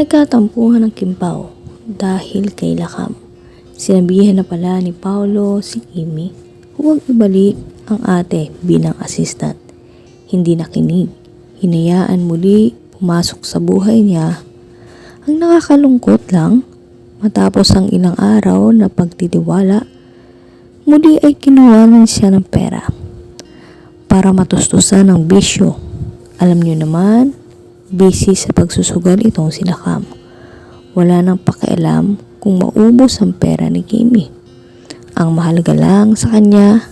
Nagkatampuhan ng Kimpaw dahil kay Lakam. Sinabihan na pala ni Paulo si Kimi huwag ibalik ang ate bilang assistant. Hindi nakinig. Hinayaan muli pumasok sa buhay niya. Ang nakakalungkot lang, matapos ang ilang araw na pagtitiwala, muli ay kinuhanan siya ng pera para matustusan ng bisyo. Alam niyo naman, busy sa pagsusugal itong si Lakam. Wala nang pakialam kung maubos ang pera ni Kimi. Ang mahalaga lang sa kanya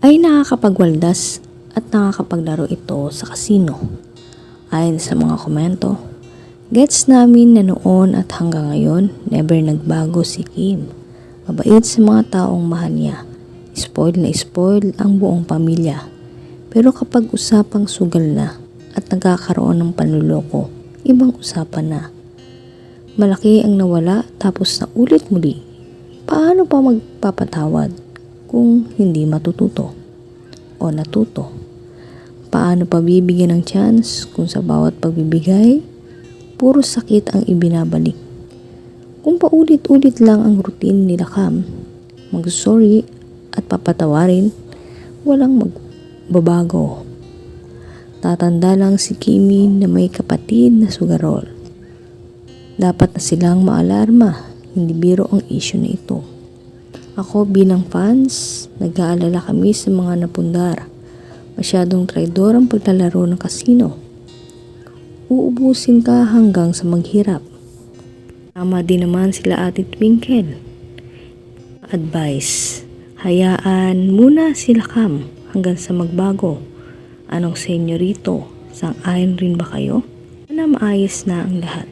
ay nakakapagwaldas at nakakapaglaro ito sa kasino. Ayon sa mga komento, gets namin na noon at hanggang ngayon never nagbago si Kim. Mabait sa mga taong mahal niya. Spoiled na spoiled ang buong pamilya. Pero kapag usapang sugal na at nagkakaroon ng panluloko, ibang usapan na. Malaki ang nawala tapos na ulit muli. Paano pa magpapatawad kung hindi matututo o natuto? Paano pa bibigyan ng chance kung sa bawat pagbibigay, puro sakit ang ibinabalik? Kung paulit-ulit lang ang routine nila Cam, mag-sorry at papatawarin, walang magbabago. Tatanda lang si Kimi na may kapatid na sugarol. Dapat na silang maalarma, hindi biro ang issue na ito. Ako bilang fans, nag-aalala kami sa mga napundar. Masyadong traidor ang paglalaro ng kasino. Uubusin ka hanggang sa maghirap. Tama din naman sila Ate Twinkle. Advice, hayaan muna sila Cam hanggang sa magbago. Anong senyorito? Sang-ayon rin ba kayo? Na maayos na ang lahat.